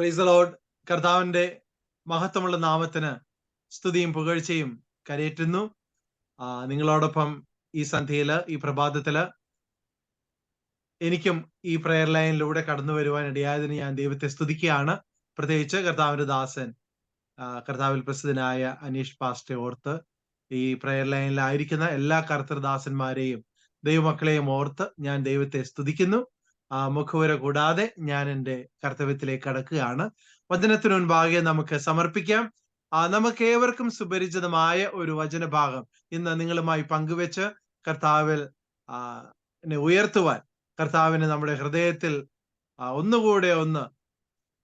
Price load കർത്താവിന്റെ മഹത്വമുള്ള നാമത്തിന് സ്തുതിയും പുകഴ്ചയും കരയേറ്റുന്നു. നിങ്ങളോടൊപ്പം ഈ സന്ധ്യയിൽ ഈ പ്രഭാതത്തിൽ എനിക്കും ഈ പ്രയർ ലൈനിലൂടെ കടന്നു വരുവാൻ ഇടയായതിന് ഞാൻ ദൈവത്തെ സ്തുതിക്കുകയാണ്. പ്രത്യേകിച്ച് കർത്താവിന്റെ ദാസൻ കർത്താവിൽ പ്രസിദ്ധനായ അനീഷ് പാസ്റ്റെ ഓർത്ത് ഈ പ്രയർ ലൈനിലായിരിക്കുന്ന എല്ലാ കർത്തൃദാസന്മാരെയും ദൈവമക്കളെയും ഓർത്ത് ഞാൻ ദൈവത്തെ സ്തുതിക്കുന്നു. മുഖവുര കൂടാതെ ഞാൻ എന്റെ കർത്തവ്യത്തിലേക്ക് കടക്കുകയാണ്. വചനത്തിനു മുൻപാകെ നമുക്ക് സമർപ്പിക്കാം. നമുക്ക് ഏവർക്കും സുപരിചിതമായ ഒരു വചനഭാഗം ഇന്ന് നിങ്ങളുമായി പങ്കുവെച്ച് കർത്താവിൽ ഉയർത്തുവാൻ കർത്താവിനെ നമ്മുടെ ഹൃദയത്തിൽ ഒന്നുകൂടെ ഒന്ന്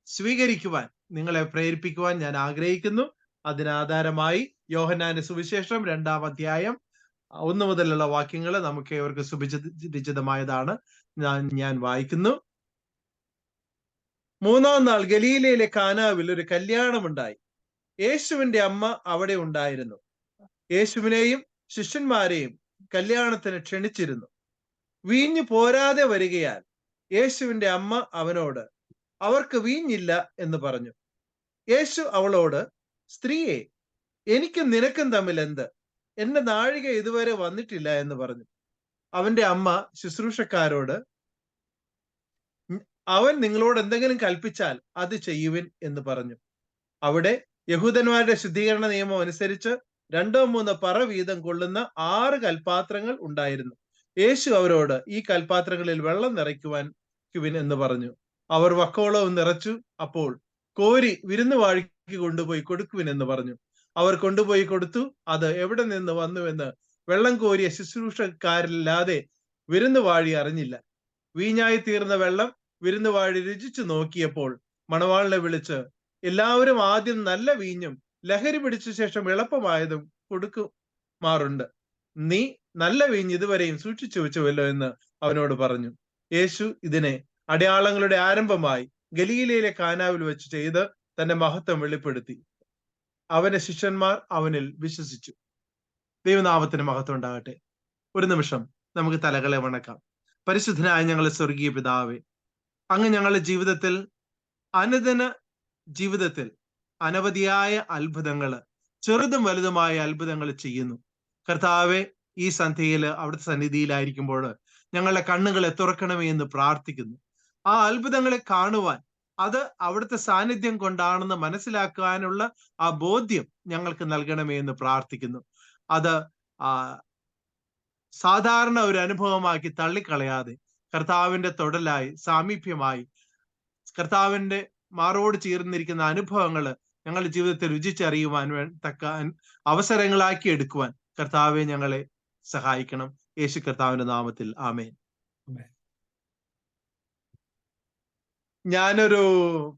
സ്വീകരിക്കുവാൻ നിങ്ങളെ പ്രേരിപ്പിക്കുവാൻ ഞാൻ ആഗ്രഹിക്കുന്നു. അതിനാധാരമായി യോഹനാന സുവിശേഷം രണ്ടാം അധ്യായം ഒന്ന് മുതലുള്ള വാക്യങ്ങൾ നമുക്ക് ഇവർക്ക് സുപരിചിതമായതാണ് ഞാൻ ഞാൻ വായിക്കുന്നു. മൂന്നാം നാൾ ഗലീലയിലെ കാനാവിൽ ഒരു കല്യാണം ഉണ്ടായി യേശുവിന്റെ അമ്മ അവിടെ ഉണ്ടായിരുന്നു. യേശുവിനെയും ശിഷ്യന്മാരെയും കല്യാണത്തിന് ക്ഷണിച്ചിരുന്നു. വീഞ്ഞു പോരാതെ വരികയാൽ യേശുവിന്റെ അമ്മ അവനോട് അവർക്ക് വീഞ്ഞില്ല എന്ന് പറഞ്ഞു. യേശു അവളോട് സ്ത്രീയെ എനിക്കും നിനക്കും തമ്മിൽ എന്ത് എന്റെ നാഴിക ഇതുവരെ വന്നിട്ടില്ല എന്ന് പറഞ്ഞു. അവന്റെ അമ്മ ശുശ്രൂഷക്കാരോട് അവൻ നിങ്ങളോട് എന്തെങ്കിലും കൽപ്പിച്ചാൽ അത് ചെയ്യുവിൻ എന്ന് പറഞ്ഞു. അവിടെ യഹൂദന്മാരുടെ ശുദ്ധീകരണ നിയമം അനുസരിച്ച് രണ്ടോ മൂന്നോ പറ വീതം കൊള്ളുന്ന ആറ് കൽപാത്രങ്ങൾ ഉണ്ടായിരുന്നു. യേശു അവരോട് ഈ കൽപാത്രങ്ങളിൽ വെള്ളം നിറയ്ക്കുവാൻ ക്കുവിൻ എന്ന് പറഞ്ഞു. അവർ വക്കോളവും നിറച്ചു. അപ്പോൾ കോരി വിരുന്നുവാഴിക്ക് കൊണ്ടുപോയി കൊടുക്കുവിൻ എന്ന് പറഞ്ഞു. അവർ കൊണ്ടുപോയി കൊടുത്തു. അത് എവിടെ നിന്ന് വന്നുവെന്ന് വെള്ളം കോരിയ ശുശ്രൂഷക്കാരില്ലാതെ വിരുന്നുവാഴി അറിഞ്ഞില്ല. വീഞ്ഞായി തീർന്ന വെള്ളം വിരുന്നുവാഴി രുചിച്ചു നോക്കിയപ്പോൾ മണവാളിനെ വിളിച്ച് എല്ലാവരും ആദ്യം നല്ല വീഞ്ഞും ലഹരി പിടിച്ച ശേഷം എളുപ്പമായതും കൊടുക്കുമാറുണ്ട് നീ നല്ല വീഞ്ഞ് ഇതുവരെയും സൂക്ഷിച്ചു വെച്ചുവല്ലോ എന്ന് അവനോട് പറഞ്ഞു. യേശു ഇതിനെ അടയാളങ്ങളുടെ ആരംഭമായി ഗലീലയിലെ കാനാവിൽ വെച്ച് ചെയ്ത് തന്റെ മഹത്വം വെളിപ്പെടുത്തി. അവന്റെ ശിഷ്യന്മാർ അവനിൽ വിശ്വസിച്ചു. ദൈവനാമത്തിന് മഹത്വം ഉണ്ടാകട്ടെ. ഒരു നിമിഷം നമുക്ക് തലകളെ വണക്കാം. പരിശുദ്ധനായ ഞങ്ങളെ സ്വർഗീയ പിതാവേ അങ്ങ് ഞങ്ങളുടെ ജീവിതത്തിൽ അനുദിന ജീവിതത്തിൽ അനവധിയായ അത്ഭുതങ്ങൾ ചെറുതും വലുതുമായ അത്ഭുതങ്ങൾ ചെയ്യുന്നു. കർത്താവെ ഈ സന്ധ്യയിൽ അവിടുത്തെ സന്നിധിയിലായിരിക്കുമ്പോൾ ഞങ്ങളുടെ കണ്ണുകളെ തുറക്കണമേ എന്ന് പ്രാർത്ഥിക്കുന്നു. ആ അത്ഭുതങ്ങളെ കാണുവാൻ അത് അവിടുത്തെ സാന്നിധ്യം കൊണ്ടാണെന്ന് മനസ്സിലാക്കാനുള്ള ആ ബോധ്യം ഞങ്ങൾക്ക് നൽകണമേ എന്ന് പ്രാർത്ഥിക്കുന്നു. അത് സാധാരണ ഒരു അനുഭവമാക്കി തള്ളിക്കളയാതെ കർത്താവിന്റെ തൊടലായി സാമീപ്യമായി കർത്താവിന്റെ മാറോട് ചേർന്നിരിക്കുന്ന അനുഭവങ്ങൾ ഞങ്ങളുടെ ജീവിതത്തിൽ രുചിച്ചറിയുവാൻ തക്ക അവസരങ്ങളാക്കി എടുക്കുവാൻ കർത്താവെ ഞങ്ങളെ സഹായിക്കണം. യേശു കർത്താവിന്റെ നാമത്തിൽ. ആമേൻ. ഞാനൊരു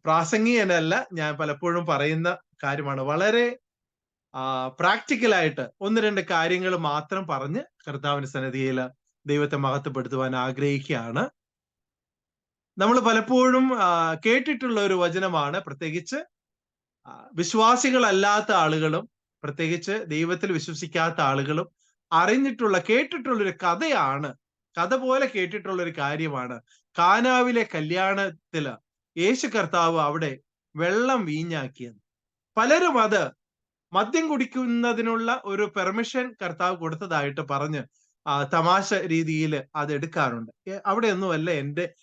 പ്രാസംഗികനല്ല ഞാൻ പലപ്പോഴും പറയുന്ന കാര്യമാണ്. വളരെ പ്രാക്ടിക്കലായിട്ട് ഒന്ന് രണ്ട് കാര്യങ്ങൾ മാത്രം പറഞ്ഞ് കർത്താവിന്റെ സന്നിധിയിൽ ദൈവത്തെ മഹത്വപ്പെടുത്തുവാൻ ആഗ്രഹിക്കുകയാണ്. നമ്മൾ പലപ്പോഴും കേട്ടിട്ടുള്ള ഒരു വചനമാണ് പ്രത്യേകിച്ച് വിശ്വാസികളല്ലാത്ത ആളുകളും പ്രത്യേകിച്ച് ദൈവത്തിൽ വിശ്വസിക്കാത്ത ആളുകളും അറിഞ്ഞിട്ടുള്ള കേട്ടിട്ടുള്ള ഒരു കഥയാണ് കഥ പോലെ കേട്ടിട്ടുള്ള ഒരു കാര്യമാണ്. കാനാവിലെ കല്യാണത്തിൽ യേശു കർത്താവ് അവിടെ വെള്ളം വീഞ്ഞാക്കിയത് പലരും അത് മദ്യം കുടിക്കുന്നതിനുള്ള ഒരു പെർമിഷൻ കർത്താവ് കൊടുത്തതായിട്ട് പറഞ്ഞ് തമാശ രീതിയിൽ അത് എടുക്കാറുണ്ട്. അവിടെ അവിടെയൊന്നുമല്ല എന്റെ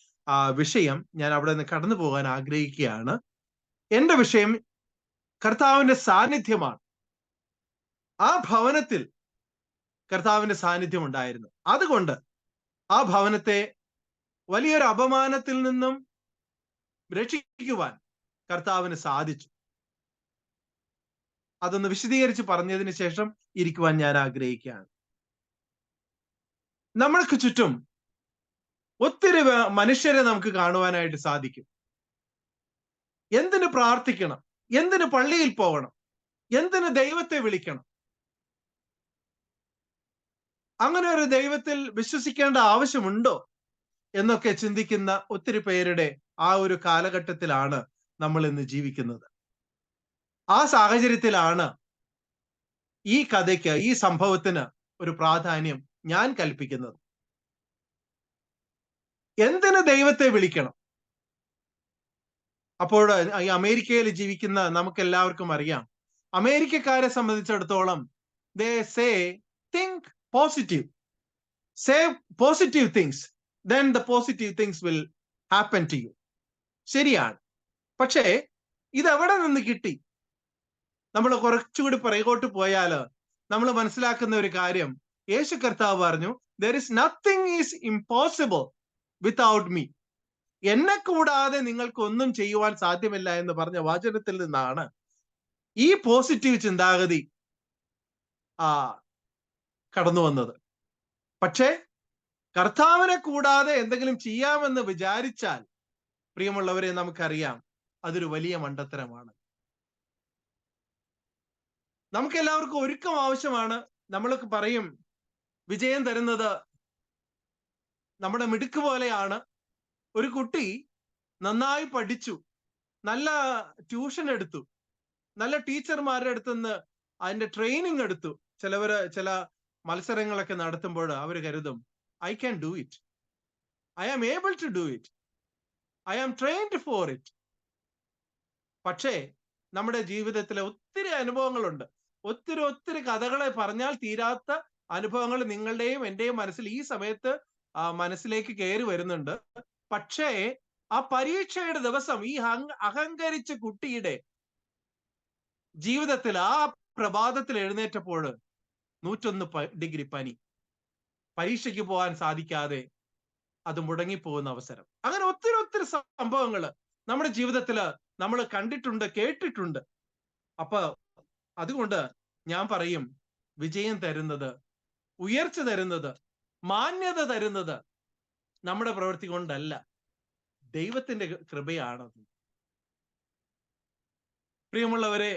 വിഷയം. ഞാൻ അവിടെ നിന്ന് കടന്നു പോകാൻ ആഗ്രഹിക്കുകയാണ്. എന്റെ വിഷയം കർത്താവിന്റെ സാന്നിധ്യമാണ്. ആ ഭവനത്തിൽ കർത്താവിന്റെ സാന്നിധ്യം ഉണ്ടായിരുന്നു. അതുകൊണ്ട് ആ ഭവനത്തെ വലിയൊരു അപമാനത്തിൽ നിന്നും രക്ഷിക്കുവാൻ കർത്താവിന് സാധിച്ചു. അതൊന്ന് വിശദീകരിച്ച് പറഞ്ഞതിന് ശേഷം ഇരിക്കുവാൻ ഞാൻ ആഗ്രഹിക്കുകയാണ്. നമ്മൾക്ക് ചുറ്റും ഒത്തിരി മനുഷ്യരെ നമുക്ക് കാണുവാനായിട്ട് സാധിക്കും. എന്തിന് പ്രാർത്ഥിക്കണം? എന്തിന് പള്ളിയിൽ പോകണം? എന്തിന് ദൈവത്തെ വിളിക്കണം? അങ്ങനെ ഒരു ദൈവത്തിൽ വിശ്വസിക്കേണ്ട ആവശ്യമുണ്ടോ? എന്നൊക്കെ ചിന്തിക്കുന്ന ഒത്തിരി പേരുടെ ആ ഒരു കാലഘട്ടത്തിലാണ് നമ്മൾ ഇന്ന് ജീവിക്കുന്നത്. ആ സാഹചര്യത്തിലാണ് ഈ കഥയ്ക്ക് ഈ സംഭവത്തിന് ഒരു പ്രാധാന്യം ഞാൻ കൽപ്പിക്കുന്നത്. എന്തിന് ദൈവത്തെ വിളിക്കണം? അപ്പോൾ ഈ അമേരിക്കയിൽ ജീവിക്കുന്ന നമുക്ക് എല്ലാവർക്കും അറിയാം. അമേരിക്കക്കാരെ സംബന്ധിച്ചിടത്തോളം they say think positive say positive things then the positive things will happen to you ശരിയാണ്. പക്ഷേ ഇതെവിടെ നിന്ന് കിട്ടി? നമ്മൾ കുറച്ചുകൂടി പുറകോട്ട് പോയാൽ നമ്മൾ മനസ്സിലാക്കുന്ന ഒരു കാര്യം. യേശു കർത്താവ് പറഞ്ഞു there is nothing is impossible without me എന്നെ കൂടാതെ നിങ്ങൾക്ക് ഒന്നും ചെയ്യുവാൻ സാധ്യമല്ല എന്ന് പറഞ്ഞ വാചനത്തിൽ നിന്നാണ് ഈ പോസിറ്റീവ് ചിന്താഗതി ആ കടന്നു വന്നത് പക്ഷേ കർത്താവിനെ കൂടാതെ എന്തെങ്കിലും ചെയ്യാമെന്ന് വിചാരിച്ചാൽ പ്രിയമുള്ളവരെ നമുക്കറിയാം അതൊരു വലിയ മണ്ടത്തരമാണ്. നമുക്ക് എല്ലാവർക്കും ഒരുക്കം ആവശ്യമാണ്. നമ്മളൊക്കെ പറയും വിജയം തരുന്നത് നമ്മുടെ മിടുക്ക് പോലെയാണ്. ഒരു കുട്ടി നന്നായി പഠിച്ചു നല്ല ട്യൂഷൻ എടുത്തു നല്ല ടീച്ചർമാരുടെ അടുത്ത് നിന്ന് അതിന്റെ ട്രെയിനിങ് എടുത്തു. ചിലവര് ചില മത്സരങ്ങളൊക്കെ നടത്തുമ്പോൾ അവർ കരുതും I can do it I am able to do it I am trained for it പക്ഷേ നമ്മുടെ ജീവിതത്തിലെ ഒത്തിരി അനുഭവങ്ങളുണ്ട്. ഒത്തിരി ഒത്തിരി കഥകളെ പറഞ്ഞാൽ തീരാത്ത അനുഭവങ്ങൾ നിങ്ങളുടെയും എന്റെയും മനസ്സിൽ ഈ സമയത്ത് മനസ്സിലേക്ക് കയറി വരുന്നുണ്ട്. പക്ഷേ ആ പരീക്ഷയുടെ ദിവസം ഈ അഹങ്കരിച്ച കുട്ടിയുടെ ജീവിതത്തിൽ ആ പ്രഭാതത്തിൽ എഴുന്നേറ്റപ്പോൾ നൂറ്റൊന്ന് ഡിഗ്രി പനി. പരീക്ഷയ്ക്ക് പോകാൻ സാധിക്കാതെ അത് മുടങ്ങിപ്പോകുന്ന അവസരം. അങ്ങനെ ഒത്തിരി ഒത്തിരി സംഭവങ്ങൾ നമ്മുടെ ജീവിതത്തിൽ നമ്മൾ കണ്ടിട്ടുണ്ട് കേട്ടിട്ടുണ്ട്. അപ്പൊ അതുകൊണ്ട് ഞാൻ പറയും വിജയം തരുന്നത് ഉയർച്ച തരുന്നത് മാന്യത തരുന്നത് നമ്മുടെ പ്രവൃത്തി കൊണ്ടല്ല. ദൈവത്തിന്റെ കൃപയാണത് പ്രിയമുള്ളവരെ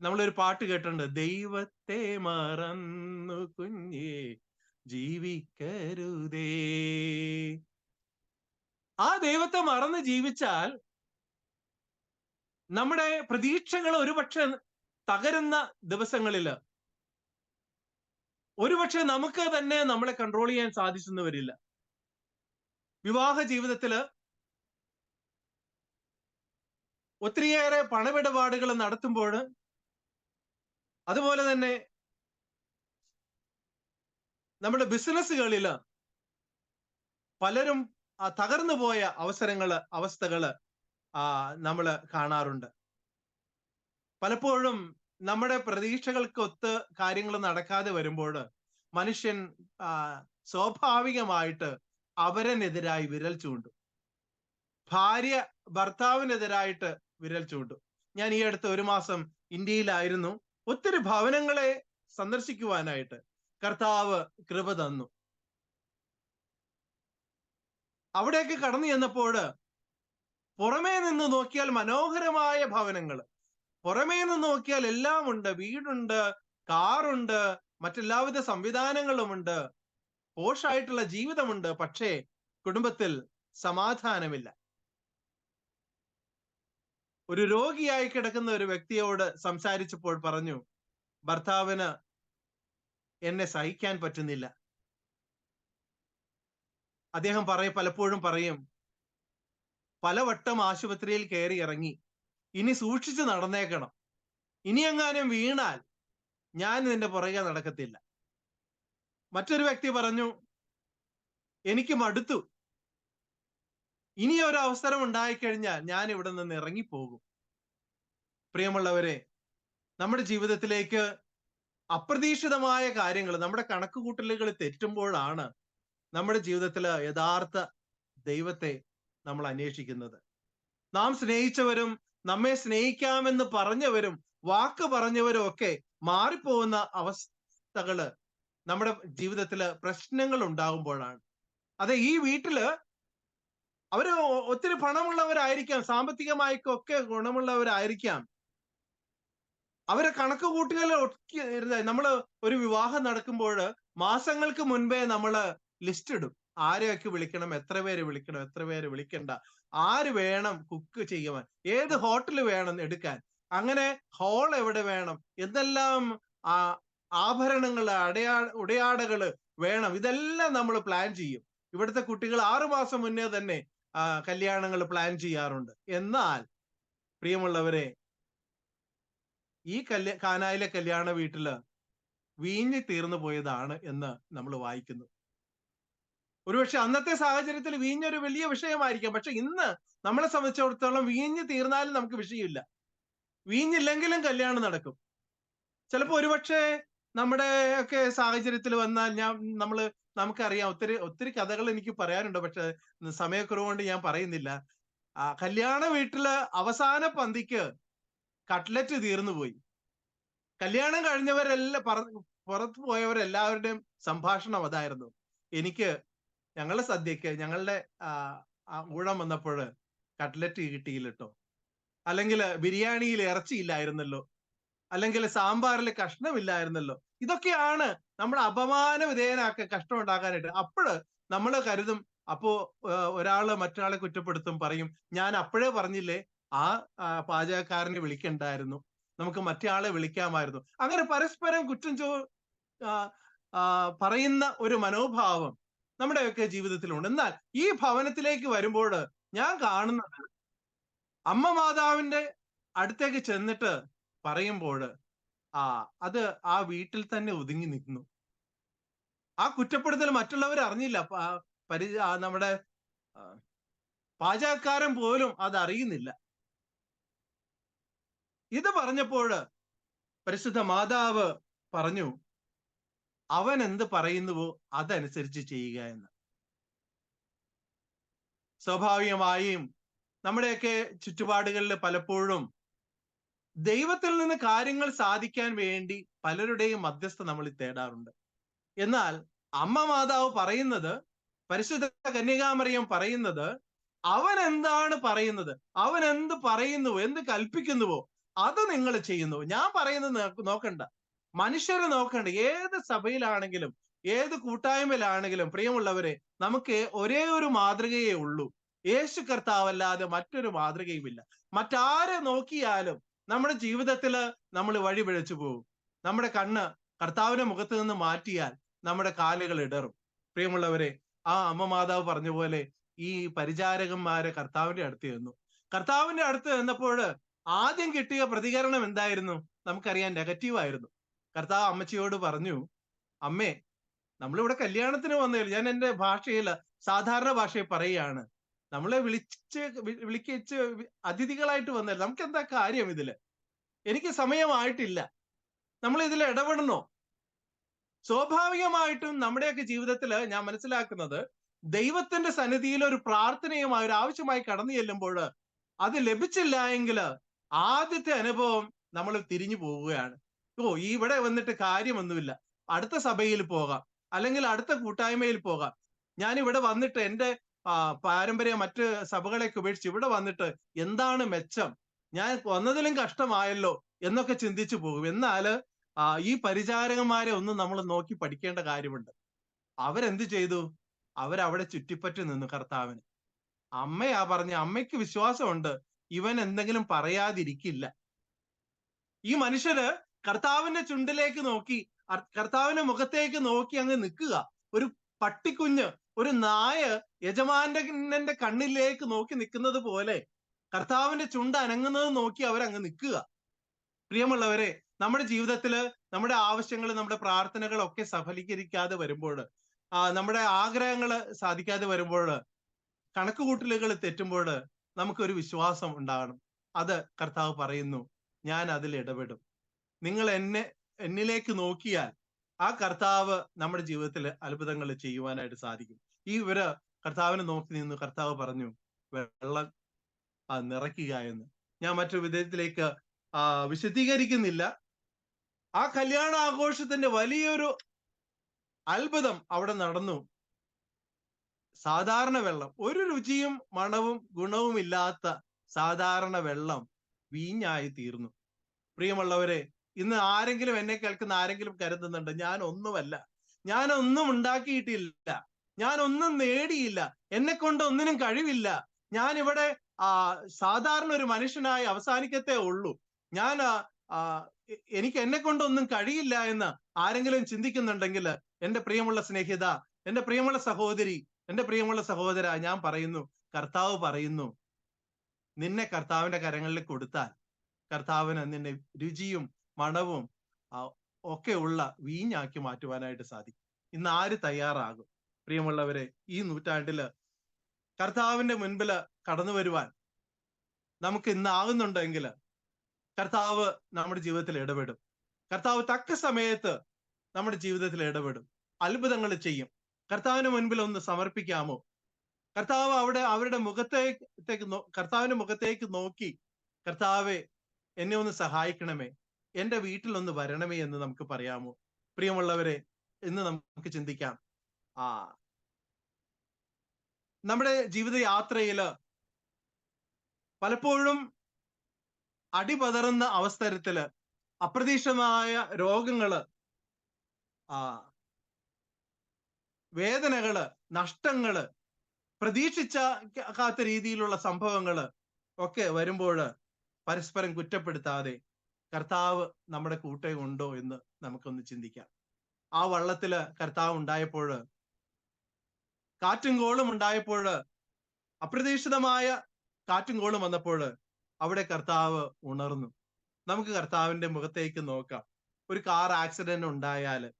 നമ്മളൊരു പാട്ട് കേട്ടിട്ടുണ്ട്. ദൈവത്തെ മറന്നു കുഞ്ഞേ ജീവിക്കരുതേ. ആ ദൈവത്തെ മറന്ന് ജീവിച്ചാൽ നമ്മുടെ പ്രതീക്ഷകൾ ഒരുപക്ഷെ തകരുന്ന ദിവസങ്ങളിൽ ഒരുപക്ഷെ നമുക്ക് തന്നെ നമ്മളെ കൺട്രോൾ ചെയ്യാൻ സാധിച്ചെന്ന് വരില്ല വിവാഹ ജീവിതത്തിൽ ഒത്തിരിയേറെ പണമിടപാടുകൾ നടത്തുമ്പോൾ അതുപോലെ തന്നെ നമ്മുടെ ബിസിനസ്സുകളിൽ പലരും തകർന്നു പോയ അവസരങ്ങൾ അവസ്ഥകൾ നമ്മൾ കാണാറുണ്ട്. പലപ്പോഴും നമ്മുടെ പ്രതീക്ഷകൾക്കൊത്ത് കാര്യങ്ങൾ നടക്കാതെ വരുമ്പോൾ മനുഷ്യൻ സ്വാഭാവികമായിട്ട് അവരനെതിരായി വിരൽ ചൂണ്ടും. ഭാര്യ ഭർത്താവിനെതിരായിട്ട് വിരൽ ചൂണ്ടും. ഞാൻ ഈ അടുത്ത് ഒരു മാസം ഇന്ത്യയിലായിരുന്നു. ഒത്തിരി ഭവനങ്ങളെ സന്ദർശിക്കുവാനായിട്ട് കർത്താവ് കൃപ തന്നു. അവിടേക്ക് കടന്നു ചെന്നപ്പോൾ പുറമേ നിന്ന് നോക്കിയാൽ മനോഹരമായ ഭവനങ്ങൾ. പുറമേ നിന്ന് നോക്കിയാൽ എല്ലാം ഉണ്ട്. വീടുണ്ട് കാറുണ്ട് മറ്റെല്ലാവിധ സംവിധാനങ്ങളുമുണ്ട് പോഷായിട്ടുള്ള ജീവിതമുണ്ട്. പക്ഷേ കുടുംബത്തിൽ സമാധാനമില്ല. ഒരു രോഗിയായി കിടക്കുന്ന ഒരു വ്യക്തിയോട് സംസാരിച്ചപ്പോൾ പറഞ്ഞു ഭർത്താവിന് എന്നെ സഹിക്കാൻ പറ്റുന്നില്ല. അദ്ദേഹം പറയും പലപ്പോഴും പറയും പലവട്ടം ആശുപത്രിയിൽ കയറി ഇറങ്ങി ഇനി സൂക്ഷിച്ചു നടന്നേക്കണം. ഇനി എങ്ങാനും വീണാൽ ഞാൻ നിന്റെ പുറകെ നടക്കത്തില്ല. മറ്റൊരു വ്യക്തി പറഞ്ഞു എനിക്ക് മടുത്തു. ഇനി ഒരു അവസരം ഉണ്ടായിക്കഴിഞ്ഞാൽ ഞാൻ ഇവിടെ നിന്ന് ഇറങ്ങിപ്പോകും. പ്രിയമുള്ളവരെ നമ്മുടെ ജീവിതത്തിലേക്ക് അപ്രതീക്ഷിതമായ കാര്യങ്ങൾ നമ്മുടെ കണക്കുകൂട്ടലുകൾ തെറ്റുമ്പോഴാണ് നമ്മുടെ ജീവിതത്തിൽ യഥാർത്ഥ ദൈവത്തെ നമ്മൾ അന്വേഷിക്കുന്നത്. നാം സ്നേഹിച്ചവരും നമ്മെ സ്നേഹിക്കാമെന്ന് പറഞ്ഞവരും വാക്ക് പറഞ്ഞവരും ഒക്കെ മാറിപ്പോകുന്ന അവസ്ഥകൾ നമ്മുടെ ജീവിതത്തിൽ പ്രശ്നങ്ങൾ ഉണ്ടാകുമ്പോഴാണ്. അതെ ഈ വീട്ടിൽ അവർ ഒത്തിരി പണമുള്ളവരായിരിക്കാം സാമ്പത്തികമായിക്കൊക്കെ ഗുണമുള്ളവരായിരിക്കാം. അവരെ കണക്ക് കൂട്ടുകൾ നമ്മൾ ഒരു വിവാഹം നടക്കുമ്പോൾ മാസങ്ങൾക്ക് മുൻപേ നമ്മൾ ലിസ്റ്റ് ഇടും. ആരെയൊക്കെ വിളിക്കണം എത്ര പേര് വിളിക്കണം എത്ര പേര് വിളിക്കണ്ട ആര് വേണം കുക്ക് ചെയ്യുവാൻ ഏത് ഹോട്ടൽ വേണം എടുക്കാൻ അങ്ങനെ ഹോൾ എവിടെ വേണം എന്തെല്ലാം ആ ആഭരണങ്ങൾ അടയാ ഉടയാടകൾ വേണം ഇതെല്ലാം നമ്മൾ പ്ലാൻ ചെയ്യും. ഇവിടുത്തെ കുട്ടികൾ ആറു മാസം മുന്നേ തന്നെ കല്യാണങ്ങൾ പ്ലാൻ ചെയ്യാറുണ്ട്. എന്നാൽ പ്രിയമുള്ളവരെ ഈ കല്യ കാനായിലെ കല്യാണ വീട്ടിൽ വീഞ്ഞ് തീർന്നു പോയതാണ് എന്ന് നമ്മൾ വായിക്കുന്നു. ഒരുപക്ഷെ അന്നത്തെ സാഹചര്യത്തിൽ വീഞ്ഞൊരു വലിയ വിഷയമായിരിക്കാം. പക്ഷെ ഇന്ന് നമ്മളെ സംബന്ധിച്ചിടത്തോളം വീഞ്ഞ് തീർന്നാലും നമുക്ക് വിഷയമില്ല. വീഞ്ഞില്ലെങ്കിലും കല്യാണം നടക്കും. ചിലപ്പോൾ ഒരുപക്ഷെ നമ്മുടെ ഒക്കെ സാഹചര്യത്തിൽ വന്നാൽ ഞാൻ നമ്മൾ നമുക്കറിയാം ഒത്തിരി ഒത്തിരി കഥകൾ എനിക്ക് പറയാനുണ്ട്. പക്ഷെ സമയക്കുറവ് കൊണ്ട് ഞാൻ പറയുന്നില്ല. കല്യാണ വീട്ടിൽ അവസാന പന്തിക്ക് കട്ട്ലറ്റ് തീർന്നു പോയി. കല്യാണം കഴിഞ്ഞവരെല്ലാം പറ പുറത്തു പോയവരെല്ലാവരുടെയും സംഭാഷണം അതായിരുന്നു. എനിക്ക് ഞങ്ങളുടെ സദ്യക്ക് ഞങ്ങളുടെ ഊഴം വന്നപ്പോൾ കട്ട്ലറ്റ് കിട്ടിയില്ലട്ടോ. അല്ലെങ്കിൽ ബിരിയാണിയിൽ ഇറച്ചിയില്ലായിരുന്നല്ലോ അല്ലെങ്കിൽ സാമ്പാറിൽ കഷ്ണമില്ലായിരുന്നല്ലോ. ഇതൊക്കെയാണ് നമ്മൾ അപമാന വിധേയനാക്ക കഷ്ടം ഉണ്ടാക്കാനായിട്ട്. അപ്പോഴ് നമ്മൾ കരുതും അപ്പോ ഒരാൾ മറ്റൊരാളെ കുറ്റപ്പെടുത്തും പറയും ഞാൻ അപ്പോഴേ പറഞ്ഞില്ലേ ആ പാചകക്കാരനെ വിളിക്കണ്ടായിരുന്നു. നമുക്ക് മറ്റേ വിളിക്കാമായിരുന്നു. അങ്ങനെ പരസ്പരം കുറ്റം ചോ പറയുന്ന ഒരു മനോഭാവം നമ്മുടെയൊക്കെ ജീവിതത്തിലുണ്ട്. എന്നാൽ ഈ ഭവനത്തിലേക്ക് വരുമ്പോൾ ഞാൻ കാണുന്നത് അമ്മ മാതാവിന്റെ അടുത്തേക്ക് ചെന്നിട്ട് പറയുമ്പോൾ ആ അത് ആ വീട്ടിൽ തന്നെ ഒതുങ്ങി നിന്നു. ആ കുറ്റപ്പെടുത്തൽ മറ്റുള്ളവർ അറിഞ്ഞില്ല. പരി നമ്മുടെ പാചകക്കാരൻ പോലും അത് അറിയുന്നില്ല. ഇത് പറഞ്ഞപ്പോൾ പരിശുദ്ധ മാതാവ് പറഞ്ഞു അവൻ എന്ത് പറയുന്നുവോ അതനുസരിച്ച് ചെയ്യുക എന്ന്. സ്വാഭാവികമായും നമ്മുടെയൊക്കെ ചുറ്റുപാടുകളിൽ പലപ്പോഴും ദൈവത്തിൽ നിന്ന് കാര്യങ്ങൾ സാധിക്കാൻ വേണ്ടി പലരുടെയും മധ്യസ്ഥ നമ്മൾ തേടാറുണ്ട്. എന്നാൽ അമ്മ മാതാവ് പറയുന്നത് പരിശുദ്ധ കന്യകാമറിയം പറയുന്നത് അവൻ എന്താണ് പറയുന്നത്? അവൻ എന്ത് പറയുന്നു എന്ത് കൽപ്പിക്കുന്നുവോ? അത് നിങ്ങൾ ചെയ്യുന്നു. ഞാൻ പറയുന്നത് നോക്കണ്ട. മനുഷ്യരെ നോക്കണ്ട. ഏത് സഭയിലാണെങ്കിലും ഏത് കൂട്ടായ്മയിലാണെങ്കിലും പ്രിയമുള്ളവരെ നമുക്ക് ഒരേ ഒരു മാതൃകയേ ഉള്ളൂ. യേശു കർത്താവല്ലാതെ മറ്റൊരു മാതൃകയുമില്ല. മറ്റാരെ നോക്കിയാലും നമ്മുടെ ജീവിതത്തിൽ നമ്മൾ വഴി പിഴച്ചു പോകും. നമ്മുടെ കണ്ണ് കർത്താവിന്റെ മുഖത്ത് നിന്ന് മാറ്റിയാൽ നമ്മുടെ കാലുകൾ ഇടറും. പ്രിയമുള്ളവരെ ആ അമ്മ മാതാവ് പറഞ്ഞ പോലെ ഈ പരിചാരകന്മാരെ കർത്താവിന്റെ അടുത്ത് ചെന്നു. കർത്താവിന്റെ അടുത്ത് ചെന്നപ്പോൾ ആദ്യം കിട്ടിയ പ്രതികരണം എന്തായിരുന്നു? നമുക്കറിയാം നെഗറ്റീവ് ആയിരുന്നു. കർത്താവ് അമ്മച്ചിയോട് പറഞ്ഞു അമ്മേ നമ്മളിവിടെ കല്യാണത്തിന് വന്നതിൽ ഞാൻ എന്റെ ഭാഷയിൽ സാധാരണ ഭാഷയിൽ പറയുകയാണ്. നമ്മളെ വിളിച്ച് വിളിക്കിച്ച് അതിഥികളായിട്ട് വന്നതിൽ നമുക്ക് എന്താ കാര്യം ഇതിൽ എനിക്ക് സമയമായിട്ടില്ല. നമ്മൾ ഇതിൽ ഇടപെടണോ? സ്വാഭാവികമായിട്ടും നമ്മുടെയൊക്കെ ജീവിതത്തിൽ ഞാൻ മനസ്സിലാക്കുന്നത് ദൈവത്തിന്റെ സന്നിധിയിൽ ഒരു പ്രാർത്ഥനയുമായി ഒരു ആവശ്യമായി കടന്നു ചെല്ലുമ്പോൾ അത് ലഭിച്ചില്ല എങ്കിൽ ആദ്യത്തെ അനുഭവം നമ്മൾ തിരിഞ്ഞു പോവുകയാണ്. ഓ ഇവിടെ വന്നിട്ട് കാര്യമൊന്നുമില്ല. അടുത്ത സഭയിൽ പോകാം. അല്ലെങ്കിൽ അടുത്ത കൂട്ടായ്മയിൽ പോകാം. ഞാൻ ഇവിടെ വന്നിട്ട് എന്റെ പാരമ്പര്യ മറ്റ് സഭകളെയൊക്കെ ഉപേക്ഷിച്ച് ഇവിടെ വന്നിട്ട് എന്താണ് മെച്ചം? ഞാൻ വന്നതിലും കഷ്ടമായല്ലോ എന്നൊക്കെ ചിന്തിച്ചു പോകും. എന്നാൽ ഈ പരിചാരകന്മാരെ ഒന്നും നമ്മൾ നോക്കി പഠിക്കേണ്ട കാര്യമുണ്ട്. അവരെന്ത് ചെയ്തു? അവരവിടെ ചുറ്റിപ്പറ്റി നിന്നു കർത്താവിന്. അമ്മയാ പറഞ്ഞ അമ്മയ്ക്ക് വിശ്വാസമുണ്ട്. ഇവൻ എന്തെങ്കിലും പറയാതിരിക്കില്ല. ഈ മനുഷ്യര് കർത്താവിന്റെ ചുണ്ടിലേക്ക് നോക്കി കർത്താവിന്റെ മുഖത്തേക്ക് നോക്കി അങ്ങ് നിൽക്കുക. ഒരു പട്ടിക്കുഞ്ഞ് ഒരു നായ യജമാന്റെ കണ്ണിലേക്ക് നോക്കി നിൽക്കുന്നത് പോലെ കർത്താവിന്റെ ചുണ്ട് അനങ്ങുന്നത് നോക്കി അവരങ്ങ് നിൽക്കുക. പ്രിയമുള്ളവരെ നമ്മുടെ ജീവിതത്തിൽ നമ്മുടെ ആവശ്യങ്ങൾ നമ്മുടെ പ്രാർത്ഥനകളൊക്കെ സഫലീകരിക്കാതെ വരുമ്പോൾ നമ്മുടെ ആഗ്രഹങ്ങൾ സാധിക്കാതെ വരുമ്പോൾ കണക്കുകൂട്ടലുകൾ തെറ്റുമ്പോൾ നമുക്കൊരു വിശ്വാസം ഉണ്ടാകണം. അത് കർത്താവ് പറയുന്നു ഞാൻ അതിൽ ഇടപെടും. നിങ്ങൾ എന്നെ എന്നിലേക്ക് നോക്കിയാൽ ആ കർത്താവ് നമ്മുടെ ജീവിതത്തിൽ അത്ഭുതങ്ങൾ ചെയ്യുവാനായിട്ട് സാധിക്കും. ഈ ഇവർ കർത്താവിനെ നോക്കി നിന്ന് കർത്താവ് പറഞ്ഞു വെള്ളം നിറയ്ക്കുക എന്ന്. ഞാൻ മറ്റൊരു വിധത്തിലേക്ക് വിശദീകരിക്കുന്നില്ല ആ കല്യാണ ആഘോഷത്തിന്റെ വലിയൊരു അത്ഭുതം അവിടെ നടന്നു. സാധാരണ വെള്ളം ഒരു രുചിയും മണവും ഗുണവും ഇല്ലാത്ത സാധാരണ വെള്ളം വീഞ്ഞായി തീർന്നു. പ്രിയമുള്ളവരെ ഇന്ന് ആരെങ്കിലും എന്നെ കേൾക്കുന്ന ആരെങ്കിലും കരുതുന്നുണ്ട് ഞാൻ ഒന്നുമല്ല ഞാൻ ഒന്നും ഉണ്ടാക്കിയിട്ടില്ല. ഞാൻ ഒന്നും നേടിയില്ല. എന്നെ കൊണ്ട് ഒന്നിനും കഴിവില്ല. ഞാൻ ഇവിടെ സാധാരണ ഒരു മനുഷ്യനായി അവസാനിക്കത്തേ ഉള്ളൂ. ഞാൻ എനിക്ക് എന്നെ കൊണ്ടൊന്നും കഴിയില്ല എന്ന് ആരെങ്കിലും ചിന്തിക്കുന്നുണ്ടെങ്കിൽ എന്റെ പ്രിയമുള്ള സ്നേഹിത എന്റെ പ്രിയമുള്ള സഹോദരി എന്റെ പ്രിയമുള്ള സഹോദര ഞാൻ പറയുന്നു കർത്താവ് പറയുന്നു നിന്നെ കർത്താവിന്റെ കരങ്ങളിൽ കൊടുത്താൽ കർത്താവിന് നിന്നെ രുചിയും മണവും ഒക്കെ ഉള്ള വീഞ്ഞാക്കി മാറ്റുവാനായിട്ട് സാധിക്കും. ഇന്ന് ആര് തയ്യാറാകും? പ്രിയമുള്ളവരെ ഈ നൂറ്റാണ്ടിൽ കർത്താവിന്റെ മുൻപിൽ കടന്നു വരുവാൻ നമുക്ക് ഇന്ന് ആകുന്നുണ്ടെങ്കിൽ കർത്താവ് നമ്മുടെ ജീവിതത്തിൽ ഇടപെടും. കർത്താവ് തക്ക സമയത്ത് നമ്മുടെ ജീവിതത്തിൽ ഇടപെടും. അത്ഭുതങ്ങൾ ചെയ്യും. കർത്താവിന് മുൻപിൽ ഒന്ന് സമർപ്പിക്കാമോ? കർത്താവ് അവിടെ അവരുടെ മുഖത്തേക്ക് കർത്താവിന്റെ മുഖത്തേക്ക് നോക്കി കർത്താവെ എന്നെ ഒന്ന് സഹായിക്കണമേ. എന്റെ വീട്ടിൽ ഒന്ന് വരണമേ എന്ന് നമുക്ക് പറയാമോ? പ്രിയമുള്ളവരെ എന്ന് നമുക്ക് ചിന്തിക്കാം. ആ. നമ്മുടെ ജീവിത യാത്രയിൽ പലപ്പോഴും അടിപതറുന്ന അവസരത്തിൽ അപ്രതീക്ഷിതമായ രോഗങ്ങൾ ആ വേദനകൾ നഷ്ടങ്ങൾ പ്രതീക്ഷിച്ച കാത്ത രീതിയിലുള്ള സംഭവങ്ങൾ ഒക്കെ വരുമ്പോൾ പരസ്പരം കുറ്റപ്പെടുത്താതെ കർത്താവ് നമ്മുടെ കൂടെ ഉണ്ടോ എന്ന് നമുക്കൊന്ന് ചിന്തിക്കാം. ആ വള്ളത്തിൽ കർത്താവ് ഉണ്ടായപ്പോൾ കാറ്റും കോളും ഉണ്ടായപ്പോൾ അപ്രതീക്ഷിതമായ കാറ്റും കോളും വന്നപ്പോൾ അവിടെ കർത്താവ് ഉണർന്നു. നമുക്ക് കർത്താവിന്റെ മുഖത്തേക്ക് നോക്കാം. ഒരു കാർ ആക്സിഡന്റ് ഉണ്ടായാൽ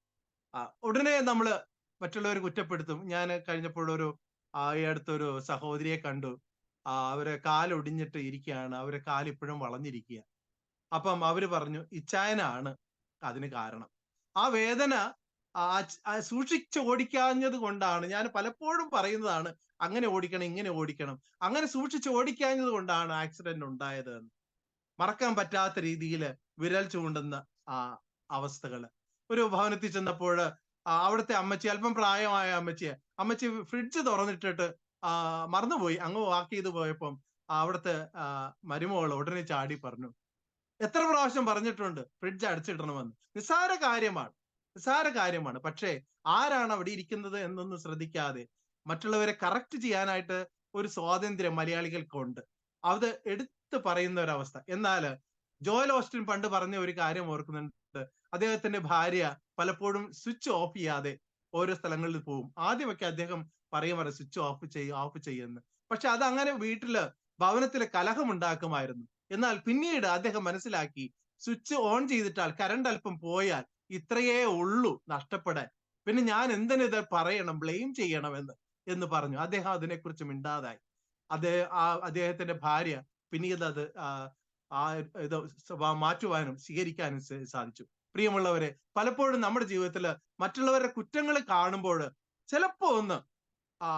ഉടനെ നമ്മൾ മറ്റുള്ളവർ കുറ്റപ്പെടുത്തും. ഞാൻ കഴിഞ്ഞപ്പോഴൊരു ഈ അടുത്തൊരു സഹോദരിയെ കണ്ടു. അവരെ കാലൊടിഞ്ഞിട്ട് ഇരിക്കുകയാണ്. അവരെ കാലിപ്പോഴും വളഞ്ഞിരിക്കുക. അപ്പം അവർ പറഞ്ഞു ഇച്ചായനാണ് അതിന് കാരണം. ആ വേദന സൂക്ഷിച്ച് ഓടിക്കാഞ്ഞത് കൊണ്ടാണ്. ഞാൻ പലപ്പോഴും പറയുന്നതാണ് അങ്ങനെ ഓടിക്കണം ഇങ്ങനെ ഓടിക്കണം. അങ്ങനെ സൂക്ഷിച്ച് ഓടിക്കാഞ്ഞത് കൊണ്ടാണ് ആക്സിഡന്റ് ഉണ്ടായത് മറക്കാൻ പറ്റാത്ത രീതിയിൽ വിരൽ ചൂണ്ടുന്ന ആ അവസ്ഥകൾ. ഒരു ഭവനത്തിൽ ചെന്നപ്പോൾ അവിടുത്തെ അമ്മച്ചി അല്പം പ്രായമായ അമ്മച്ചിയെ അമ്മച്ചി ഫ്രിഡ്ജ് തുറന്നിട്ടിട്ട് മറന്നുപോയി. അങ്ങ് വാക്ക് ചെയ്ത് പോയപ്പം അവിടുത്തെ മരുമകൾ ഉടനെ ചാടി പറഞ്ഞു. എത്ര പ്രാവശ്യം പറഞ്ഞിട്ടുണ്ട് ഫ്രിഡ്ജ് അടച്ചിടണമെന്ന്. നിസ്സാര കാര്യമാണ്. നിസ്സാര കാര്യമാണ്. പക്ഷേ ആരാണ് അവിടെ ഇരിക്കുന്നത് എന്നൊന്നും ശ്രദ്ധിക്കാതെ മറ്റുള്ളവരെ കറക്റ്റ് ചെയ്യാനായിട്ട് ഒരു സ്വാതന്ത്ര്യം മലയാളികൾക്കുണ്ട്. അത് എടുത്തു പറയുന്ന ഒരവസ്ഥ. എന്നാൽ ജോയൽ ഓസ്റ്റിൻ പണ്ട് പറഞ്ഞ ഒരു കാര്യം ഓർക്കുന്നുണ്ട്. അദ്ദേഹത്തിന്റെ ഭാര്യ പലപ്പോഴും സ്വിച്ച് ഓഫ് ചെയ്യാതെ ഓരോ സ്ഥലങ്ങളിൽ പോകും ആദ്യമൊക്കെ അദ്ദേഹം പറയും പറയും സ്വിച്ച് ഓഫ് ചെയ്യും ഓഫ് ചെയ്യുന്നു പക്ഷെ അത് അങ്ങനെ വീട്ടിൽ ഭവനത്തിലെ കലഹം ഉണ്ടാക്കുമായിരുന്നു. എന്നാൽ പിന്നീട് അദ്ദേഹം മനസ്സിലാക്കി സ്വിച്ച് ഓൺ ചെയ്തിട്ടാൽ കരണ്ട് അല്പം പോയാൽ ഇത്രയേ ഉള്ളൂ നഷ്ടപ്പെടാൻ. പിന്നെ ഞാൻ എന്തിനിത് പറയണം ബ്ലെയിം ചെയ്യണമെന്ന് എന്ന് പറഞ്ഞു. അദ്ദേഹം അതിനെക്കുറിച്ച് മിണ്ടാതായി. അദ്ദേഹം ആ അദ്ദേഹത്തിന്റെ ഭാര്യ പിന്നീട് അത് ആ ഇത് മാറ്റുവാനും സ്വീകരിക്കാനും സാധിച്ചു. പ്രിയമുള്ളവരെ പലപ്പോഴും നമ്മുടെ ജീവിതത്തിൽ മറ്റുള്ളവരുടെ കുറ്റങ്ങൾ കാണുമ്പോൾ ചിലപ്പോ ഒന്ന് ആ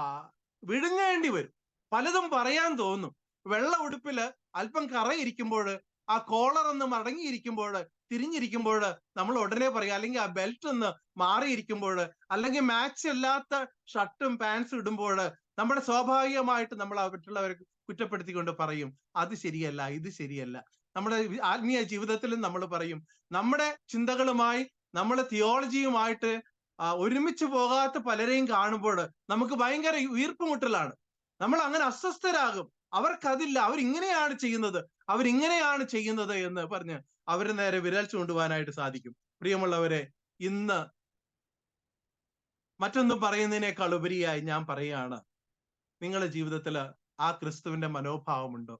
വിഴുങ്ങേണ്ടി വരും. പലതും പറയാൻ തോന്നും. വെള്ള ഉടുപ്പിൽ അല്പം കറയിരിക്കുമ്പോൾ ആ കോളർ ഒന്ന് മടങ്ങിയിരിക്കുമ്പോൾ തിരിഞ്ഞിരിക്കുമ്പോൾ നമ്മൾ ഉടനെ പറയും അല്ലെങ്കിൽ ആ ബെൽറ്റ് ഒന്ന് മാറിയിരിക്കുമ്പോൾ അല്ലെങ്കിൽ മാച്ച് അല്ലാത്ത ഷർട്ടും പാൻസും ഇടുമ്പോൾ നമ്മുടെ സ്വാഭാവികമായിട്ട് നമ്മൾ മറ്റുള്ളവരെ കുറ്റപ്പെടുത്തിക്കൊണ്ട് പറയും അത് ശരിയല്ല ഇത് ശരിയല്ല. നമ്മുടെ ആത്മീയ ജീവിതത്തിലും നമ്മൾ പറയും. നമ്മുടെ ചിന്തകളുമായി നമ്മുടെ തിയോളജിയുമായിട്ട് ഒരുമിച്ച് പോകാത്ത പലരെയും കാണുമ്പോൾ നമുക്ക് ഭയങ്കര വീർപ്പുമുട്ടലാണ് നമ്മൾ അങ്ങനെ അസ്വസ്ഥരാകും. അവർക്കതില്ല. അവരിങ്ങനെയാണ് ചെയ്യുന്നത്. അവരിങ്ങനെയാണ് ചെയ്യുന്നത് എന്ന് പറഞ്ഞ് അവരെ നേരെ വിരൽ ചൂണ്ടുവാനായിട്ട് സാധിക്കും. പ്രിയമുള്ളവരെ ഇന്ന് മറ്റൊന്നും പറയുന്നതിനേക്കാൾ ഉപരിയായി ഞാൻ പറയുകയാണ് നിങ്ങളുടെ ജീവിതത്തിൽ ആ ക്രിസ്തുവിന്റെ മനോഭാവമുണ്ടോ?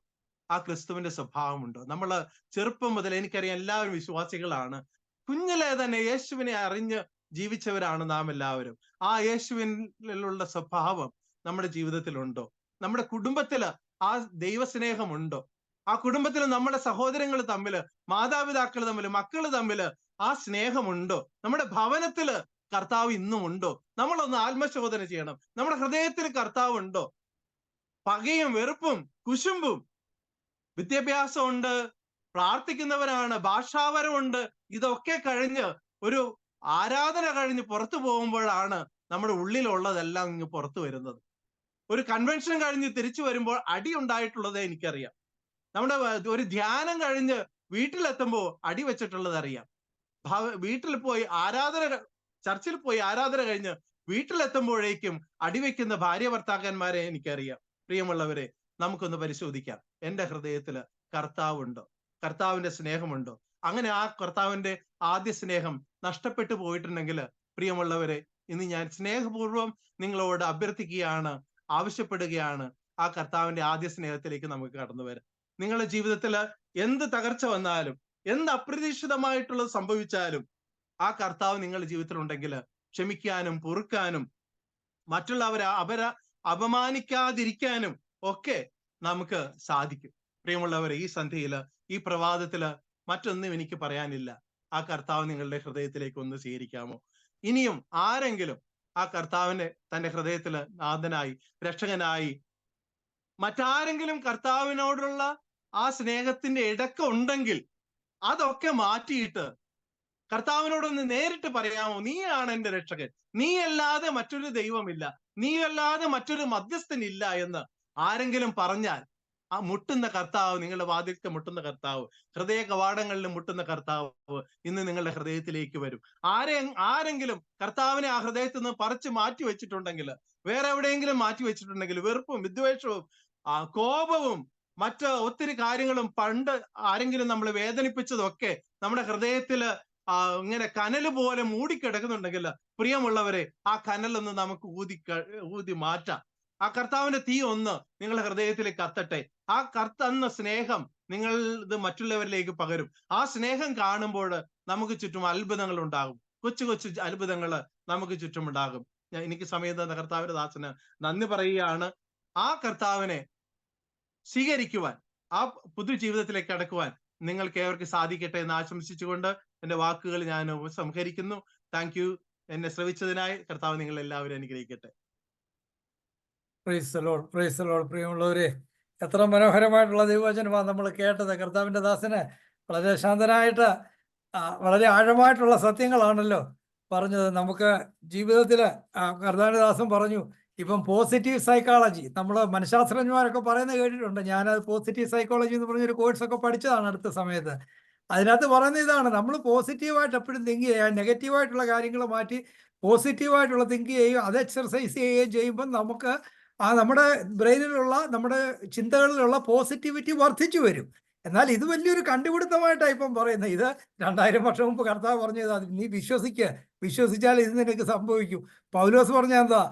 ആ ക്രിസ്തുവിന്റെ സ്വഭാവമുണ്ടോ? നമ്മൾ ചെറുപ്പം മുതൽ എനിക്കറിയാം എല്ലാവരും വിശ്വാസികളാണ്. കുഞ്ഞിലെ തന്നെ യേശുവിനെ അറിഞ്ഞ് ജീവിച്ചവരാണ് നാം എല്ലാവരും. ആ യേശുവിനുള്ള സ്വഭാവം നമ്മുടെ ജീവിതത്തിലുണ്ടോ? നമ്മുടെ കുടുംബത്തിൽ ആ ദൈവസ്നേഹമുണ്ടോ? ആ കുടുംബത്തിൽ നമ്മുടെ സഹോദരങ്ങൾ തമ്മിൽ മാതാപിതാക്കൾ തമ്മിൽ മക്കൾ തമ്മിൽ ആ സ്നേഹമുണ്ടോ? നമ്മുടെ ഭവനത്തിൽ കർത്താവ് ഇന്നും ഉണ്ടോ നമ്മളൊന്ന് ആത്മശോധന ചെയ്യണം. നമ്മുടെ ഹൃദയത്തിൽ കർത്താവ് ഉണ്ടോ പകയും വെറുപ്പും കുശുമ്പും വിദ്യാഭ്യാസമുണ്ട് പ്രാർത്ഥിക്കുന്നവരാണ് ഭാഷാവരമുണ്ട്. ഇതൊക്കെ കഴിഞ്ഞ് ഒരു ആരാധന കഴിഞ്ഞ് പുറത്തു പോകുമ്പോഴാണ് നമ്മുടെ ഉള്ളിലുള്ളതെല്ലാം ഇങ്ങ് പുറത്തു വരുന്നത്. ഒരു കൺവെൻഷൻ കഴിഞ്ഞ് തിരിച്ചു വരുമ്പോൾ അടി ഉണ്ടായിട്ടുള്ളത് എനിക്കറിയാം. നമ്മുടെ ഒരു ധ്യാനം കഴിഞ്ഞ് വീട്ടിലെത്തുമ്പോൾ അടി വെച്ചിട്ടുള്ളത് അറിയാം വീട്ടിൽ പോയി ആരാധന ചർച്ചിൽ പോയി ആരാധന കഴിഞ്ഞ് വീട്ടിലെത്തുമ്പോഴേക്കും അടിവെക്കുന്ന ഭാര്യ ഭർത്താക്കന്മാരെ എനിക്കറിയാം. പ്രിയമുള്ളവരെ നമുക്കൊന്ന് പരിശോധിക്കാം. എന്റെ ഹൃദയത്തിൽ കർത്താവുണ്ടോ? കർത്താവിന്റെ സ്നേഹമുണ്ടോ? അങ്ങനെ ആ കർത്താവിന്റെ ആദ്യ സ്നേഹം നഷ്ടപ്പെട്ടു പോയിട്ടുണ്ടെങ്കിൽ പ്രിയമുള്ളവരെ ഇന്ന് ഞാൻ സ്നേഹപൂർവം നിങ്ങളോട് അഭ്യർത്ഥിക്കുകയാണ് ആവശ്യപ്പെടുകയാണ് ആ കർത്താവിന്റെ ആദ്യ സ്നേഹത്തിലേക്ക് നമുക്ക് കടന്നു വരാം നിങ്ങളുടെ ജീവിതത്തിൽ എന്ത് തകർച്ച വന്നാലും എന്ത് അപ്രതീക്ഷിതമായിട്ടുള്ളത് സംഭവിച്ചാലും ആ കർത്താവ് നിങ്ങളുടെ ജീവിതത്തിൽ ഉണ്ടെങ്കിൽ ക്ഷമിക്കാനും പൊറുക്കാനും മറ്റുള്ളവരെ അവരെ അപമാനിക്കാതിരിക്കാനും ഒക്കെ നമുക്ക് സാധിക്കും. പ്രിയമുള്ളവരെ ഈ സന്ധ്യയിൽ ഈ പ്രവാദത്തിൽ മറ്റൊന്നും എനിക്ക് പറയാനില്ല. ആ കർത്താവ് നിങ്ങളുടെ ഹൃദയത്തിലേക്ക് ഒന്ന് സ്വീകരിക്കാമോ? ഇനിയും ആരെങ്കിലും ആ കർത്താവിനെ തന്റെ ഹൃദയത്തിൽ നാഥനായി രക്ഷകനായി മറ്റാരെങ്കിലും കർത്താവിനോടുള്ള ആ സ്നേഹത്തിന്റെ ഇടക്കം ഉണ്ടെങ്കിൽ അതൊക്കെ മാറ്റിയിട്ട് കർത്താവിനോടൊന്ന് നേരിട്ട് പറയാമോ? നീയാണ് എന്റെ രക്ഷകൻ. നീ അല്ലാതെ മറ്റൊരു ദൈവമില്ല. നീ അല്ലാതെ മറ്റൊരു മധ്യസ്ഥനില്ല എന്ന് ആരെങ്കിലും പറഞ്ഞാൽ ആ മുട്ടുന്ന കർത്താവ് നിങ്ങളുടെ വാതിൽക്ക് മുട്ടുന്ന കർത്താവ് ഹൃദയ കവാടങ്ങളിൽ മുട്ടുന്ന കർത്താവ് ഇന്ന് നിങ്ങളുടെ ഹൃദയത്തിലേക്ക് വരും. ആരെ ആരെങ്കിലും കർത്താവിനെ ആ ഹൃദയത്തിൽ നിന്ന് പറിച്ചു മാറ്റി വെച്ചിട്ടുണ്ടെങ്കിൽ വേറെ എവിടെയെങ്കിലും മാറ്റി വെച്ചിട്ടുണ്ടെങ്കിൽ വെറുപ്പും വിദ്വേഷവും കോപവും മറ്റ് ഒത്തിരി കാര്യങ്ങളും പണ്ട് ആരെങ്കിലും നമ്മളെ വേദനിപ്പിച്ചതൊക്കെ നമ്മുടെ ഹൃദയത്തിൽ ആ ഇങ്ങനെ കനൽ പോലെ മൂടിക്കിടക്കുന്നുണ്ടെങ്കിൽ പ്രിയമുള്ളവരെ ആ കനലൊന്ന് നമുക്ക് ഊതി ഊതി മാറ്റാം. ആ കർത്താവിന്റെ തീ ഒന്ന് നിങ്ങളുടെ ഹൃദയത്തിലേക്ക് കത്തട്ടെ. ആ കർത്തന്ന സ്നേഹം നിങ്ങൾ ഇത് മറ്റുള്ളവരിലേക്ക് പകരും. ആ സ്നേഹം കാണുമ്പോൾ നമുക്ക് ചുറ്റും അത്ഭുതങ്ങൾ ഉണ്ടാകും. കൊച്ചു കൊച്ചു അത്ഭുതങ്ങൾ നമുക്ക് ചുറ്റും ഉണ്ടാകും. എനിക്ക് സമയം തന്ന കർത്താവിന്റെ ദാസന് നന്ദി പറയുകയാണ്. ആ കർത്താവിനെ സ്വീകരിക്കുവാൻ ആ പുതു ജീവിതത്തിലേക്ക് കടക്കുവാൻ നിങ്ങൾക്ക് ഏവർക്ക് സാധിക്കട്ടെ എന്ന് ആശംസിച്ചുകൊണ്ട് എന്റെ വാക്കുകൾ ഞാൻ സംഹരിക്കുന്നു താങ്ക് യു. എന്നെ ശ്രവിച്ചതിനായി കർത്താവ് നിങ്ങൾ എല്ലാവരും അനുഗ്രഹിക്കട്ടെ. പ്രൈസ് പ്രൈസലോൾ പ്രൈസ് ലോഡ് പ്രിയമുള്ളവരെ. എത്ര മനോഹരമായിട്ടുള്ള ദൈവവചനമാണ് നമ്മൾ കേട്ടത്. കർത്താവിന്റെ ദാസന് വളരെ ശാന്തനായിട്ട് വളരെ ആഴമായിട്ടുള്ള സത്യങ്ങളാണല്ലോ പറഞ്ഞത്. നമുക്ക് ജീവിതത്തിൽ കർത്താവിന്റെ ദാസൻ പറഞ്ഞു ഇപ്പം പോസിറ്റീവ് സൈക്കോളജി നമ്മൾ മനഃശാസ്ത്രജ്ഞന്മാരൊക്കെ പറയുന്നത് കേട്ടിട്ടുണ്ട്. ഞാനത് പോസിറ്റീവ് സൈക്കോളജി എന്ന് പറഞ്ഞൊരു കോഴ്സൊക്കെ പഠിച്ചതാണ് അടുത്ത സമയത്ത്. അതിനകത്ത് പറയുന്ന ഇതാണ്. നമ്മൾ പോസിറ്റീവായിട്ട് എപ്പോഴും തിങ്ക് ചെയ്യുക നെഗറ്റീവായിട്ടുള്ള കാര്യങ്ങൾ മാറ്റി പോസിറ്റീവായിട്ടുള്ള തിങ്ക് ചെയ്യുകയും അത് എക്സർസൈസ് ചെയ്യുകയും ചെയ്യുമ്പോൾ നമുക്ക് ആ നമ്മുടെ ബ്രെയിനിലുള്ള നമ്മുടെ ചിന്തകളിലുള്ള പോസിറ്റിവിറ്റി വർദ്ധിച്ചു വരും. എന്നാൽ ഇത് വലിയൊരു കണ്ടുപിടുത്തമായിട്ടാണ് ഇപ്പം പറയുന്നത്. ഇത് രണ്ടായിരം വർഷം മുമ്പ് കർത്താവ് പറഞ്ഞത് നീ വിശ്വസിക്കുക വിശ്വസിച്ചാൽ ഇത് നിനക്ക് സംഭവിക്കും. പൗലോസ് പറഞ്ഞ എന്താ?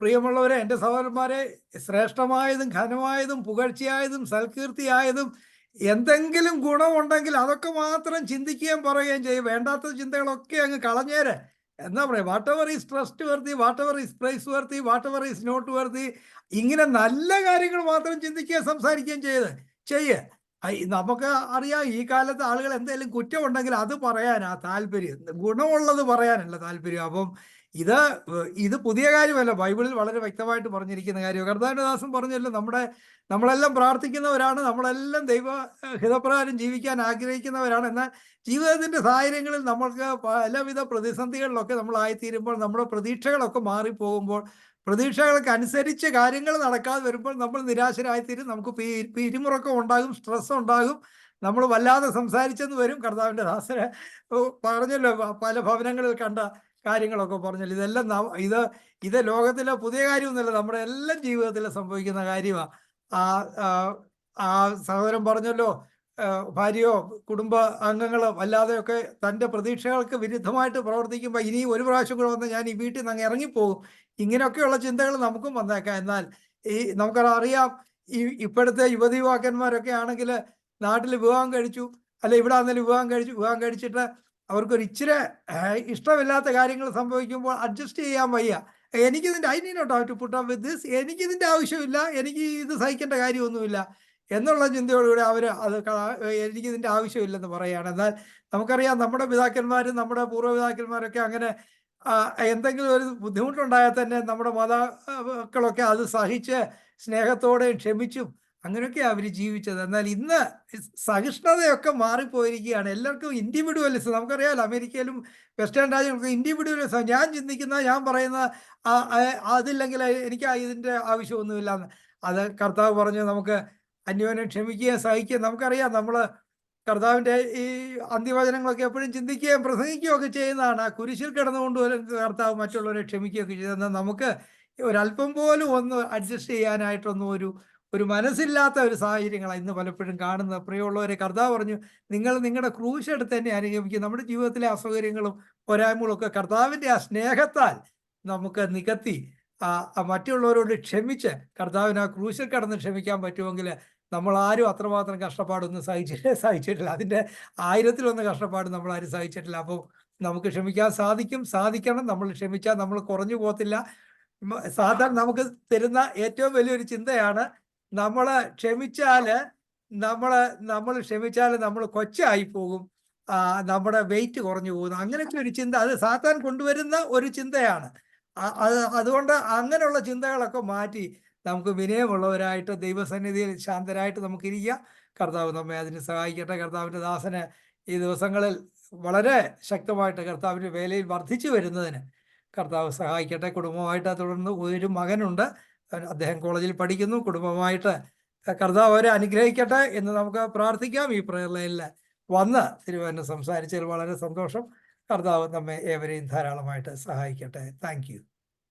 പ്രിയമുള്ളവരെ എന്റെ സഹോദരന്മാരെ ശ്രേഷ്ഠമായതും ഘനമായതും പുകഴ്ചയായതും സൽകീർത്തിയായതും എന്തെങ്കിലും ഗുണമുണ്ടെങ്കിൽ അതൊക്കെ മാത്രം ചിന്തിക്കുകയും പറയുകയും ചെയ്യും. വേണ്ടാത്ത ചിന്തകളൊക്കെ അങ്ങ് കളഞ്ഞേരെ. എന്താ പറയുക whatever is trustworthy whatever is praiseworthy whatever is not worthy ഇങ്ങനെ നല്ല കാര്യങ്ങൾ മാത്രം ചിന്തിക്കുകയും സംസാരിക്കുകയും ചെയ്ത് ചെയ്യ. നമുക്ക് അറിയാം ഈ കാലത്ത് ആളുകൾ എന്തെങ്കിലും കുറ്റമുണ്ടെങ്കിൽ അത് പറയാനാ താല്പര്യം. ഗുണമുള്ളത് പറയാനല്ല താല്പര്യം. അപ്പം ഇത് ഇത് പുതിയ കാര്യമല്ല. ബൈബിളിൽ വളരെ വ്യക്തമായിട്ട് പറഞ്ഞിരിക്കുന്ന കാര്യം കർത്താനദാസൻ പറഞ്ഞല്ലോ നമ്മുടെ നമ്മളെല്ലാം പ്രാർത്ഥിക്കുന്നവരാണ് നമ്മളെല്ലാം ദൈവ ഹിതപ്രകാരം ജീവിക്കാൻ ആഗ്രഹിക്കുന്നവരാണ്. എന്നാൽ ജീവിതത്തിന്റെ സാഹചര്യങ്ങളിൽ നമ്മൾക്ക് പലവിധ പ്രതിസന്ധികളിലൊക്കെ നമ്മളായിത്തീരുമ്പോൾ നമ്മുടെ പ്രതീക്ഷകളൊക്കെ മാറിപ്പോകുമ്പോൾ പ്രതീക്ഷകൾക്ക് അനുസരിച്ച് കാര്യങ്ങൾ നടക്കാതെ വരുമ്പോൾ നമ്മൾ നിരാശരായിത്തീരും. നമുക്ക് പിരിമുറക്കം ഉണ്ടാകും സ്ട്രെസ് ഉണ്ടാകും. നമ്മൾ വല്ലാതെ സംസാരിച്ചെന്ന് വരും. കർത്താവിന്റെ ദാസരെ പറഞ്ഞല്ലോ പല ഭവനങ്ങളിൽ കണ്ട കാര്യങ്ങളൊക്കെ പറഞ്ഞാൽ ഇതെല്ലാം ഇത് ഇത് ലോകത്തിലെ പുതിയ കാര്യമൊന്നുമല്ല നമ്മുടെ എല്ലാം ജീവിതത്തിൽ സംഭവിക്കുന്ന കാര്യമാണ് ആ ആ സഹോദരൻ പറഞ്ഞല്ലോ ഭാര്യയോ കുടുംബ അംഗങ്ങളോ അല്ലാതെയൊക്കെ തന്റെ പ്രതീക്ഷകൾക്ക് വിരുദ്ധമായിട്ട് പ്രവർത്തിക്കുമ്പോൾ ഇനി ഒരു പ്രാവശ്യം കൂടെ വന്ന് ഞാൻ ഈ വീട്ടിൽ നിന്ന് അങ്ങ് ഇറങ്ങിപ്പോകും. ഇങ്ങനെയൊക്കെയുള്ള ചിന്തകൾ നമുക്കും വന്നേക്കാം. എന്നാൽ ഈ നമുക്കറിയാം ഈ ഇപ്പോഴത്തെ യുവതി യുവാക്കന്മാരൊക്കെ ആണെങ്കിൽ നാട്ടിൽ വിവാഹം കഴിച്ചു. അല്ലെ ഇവിടെ ആണെങ്കിലും വിവാഹം കഴിച്ചു. വിവാഹം കഴിച്ചിട്ട് അവർക്കൊരു ഇച്ചിരി ഇഷ്ടമില്ലാത്ത കാര്യങ്ങൾ സംഭവിക്കുമ്പോൾ അഡ്ജസ്റ്റ് ചെയ്യാൻ വയ്യ. എനിക്കിതിന്റെ I need not to put with this എനിക്കിതിന്റെ ആവശ്യമില്ല. എനിക്ക് ഇത് സഹിക്കേണ്ട കാര്യമൊന്നുമില്ല. എന്നുള്ള ചിന്തയോടുകൂടി അവർ അത് എനിക്കിതിന്റെ ആവശ്യമില്ലെന്ന് പറയുകയാണ്. എന്നാൽ നമുക്കറിയാം നമ്മുടെ പിതാക്കന്മാരും നമ്മുടെ പൂർവപിതാക്കന്മാരൊക്കെ അങ്ങനെ എന്തെങ്കിലും ഒരു ബുദ്ധിമുട്ടുണ്ടായാൽ തന്നെ നമ്മുടെ മാതാക്കളൊക്കെ അത് സഹിച്ച് സ്നേഹത്തോടെയും ക്ഷമിച്ചും അങ്ങനെയൊക്കെ അവർ ജീവിച്ചത്. എന്നാൽ ഇന്ന് സഹിഷ്ണുതയൊക്കെ മാറിപ്പോയിരിക്കുകയാണ്. എല്ലാവർക്കും ഇൻഡിവിജ്വലിസം നമുക്കറിയാമല്ലോ അമേരിക്കയിലും വെസ്റ്റേൺ രാജ്യങ്ങൾക്കും ഇൻഡിവിജ്വലിസം ഞാൻ ചിന്തിക്കുന്ന ഞാൻ പറയുന്ന അതില്ലെങ്കിൽ എനിക്ക് ഇതിന്റെ ആവശ്യമൊന്നുമില്ല അത് കർത്താവ് പറഞ്ഞു നമുക്ക് അന്യോന്യം ക്ഷമിക്കുകയും സഹിക്കുകയും നമുക്കറിയാം നമ്മൾ കർത്താവിന്റെ ഈ അന്ത്യവചനങ്ങളൊക്കെ എപ്പോഴും ചിന്തിക്കുകയും പ്രസംഗിക്കുകയും ഒക്കെ ചെയ്യുന്നതാണ്. ആ കുരിശിൽ കിടന്നുകൊണ്ട് കർത്താവ് മറ്റുള്ളവരെ ക്ഷമിക്കുകയൊക്കെ ചെയ്തെന്നാൽ നമുക്ക് ഒരല്പം പോലും ഒന്ന് അഡ്ജസ്റ്റ് ചെയ്യാനായിട്ടൊന്നും ഒരു ഒരു മനസ്സില്ലാത്ത ഒരു സാഹചര്യങ്ങളാണ് ഇന്ന് പലപ്പോഴും കാണുന്നത്. പ്രിയമുള്ളവരെ കർത്താവ് പറഞ്ഞു നിങ്ങൾ നിങ്ങളുടെ ക്രൂശ് എടുത്ത് തന്നെ അനുഗമിക്കും നമ്മുടെ ജീവിതത്തിലെ അസൗകര്യങ്ങളും പോരായ്മകളും ഒക്കെ കർത്താവിന്റെ ആ സ്നേഹത്താൽ നമുക്ക് നികത്തി മറ്റുള്ളവരോട് ക്ഷമിച്ച് കർത്താവിന് ആ ക്രൂശിൽ കടന്ന് ക്ഷമിക്കാൻ പറ്റുമെങ്കിൽ നമ്മൾ ആരും അത്രമാത്രം കഷ്ടപ്പാടൊന്നും സഹിച്ചിട്ട് സഹിച്ചിട്ടില്ല. അതിന്റെ ആയിരത്തിലൊന്ന് കഷ്ടപ്പാട് നമ്മൾ ആരും സഹിച്ചിട്ടില്ല. അപ്പോൾ നമുക്ക് ക്ഷമിക്കാൻ സാധിക്കും. സാധിക്കണം. നമ്മൾ ക്ഷമിച്ചാൽ നമ്മൾ കുറഞ്ഞു പോകത്തില്ല. സാധാരണ നമുക്ക് തരുന്ന ഏറ്റവും വലിയൊരു ചിന്തയാണ് നമ്മൾ ക്ഷമിച്ചാൽ നമ്മളെ നമ്മൾ ക്ഷമിച്ചാൽ നമ്മൾ കൊച്ചായി പോകും. നമ്മുടെ വെയിറ്റ് കുറഞ്ഞു പോകുന്നു. അങ്ങനെയൊക്കെ ഒരു ചിന്ത അത് സാത്താൻ കൊണ്ടുവരുന്ന ഒരു ചിന്തയാണ്. അത് അതുകൊണ്ട് അങ്ങനെയുള്ള ചിന്തകളൊക്കെ മാറ്റി നമുക്ക് വിനയമുള്ളവരായിട്ട് ദൈവസന്നിധിയിൽ ശാന്തരായിട്ട് നമുക്ക് ഇരിക്കാം കർത്താവ് നമ്മെ അതിന് സഹായിക്കട്ടെ. കർത്താവിന്റെ ദാസന് ഈ ദിവസങ്ങളിൽ വളരെ ശക്തമായിട്ട് കർത്താവിന്റെ വേലയിൽ വർദ്ധിച്ചു വരുന്നതിന് കർത്താവ് സഹായിക്കട്ടെ. കുടുംബമായിട്ട് തുടർന്ന് ഒരു മകനുണ്ട്. അദ്ദേഹം കോളേജിൽ പഠിക്കുന്നു. കുടുംബമായിട്ട് കർത്താവ് അവരെ അനുഗ്രഹിക്കട്ടെ എന്ന് നമുക്ക് പ്രാർത്ഥിക്കാം. ഈ പ്രയർ ലൈനിൽ വന്ന് തിരുവനന്തപുരം സംസാരിച്ചതിൽ വളരെ സന്തോഷം. കർത്താവ് നമ്മെ ഏവരെയും ധാരാളമായിട്ട് സഹായിക്കട്ടെ. താങ്ക്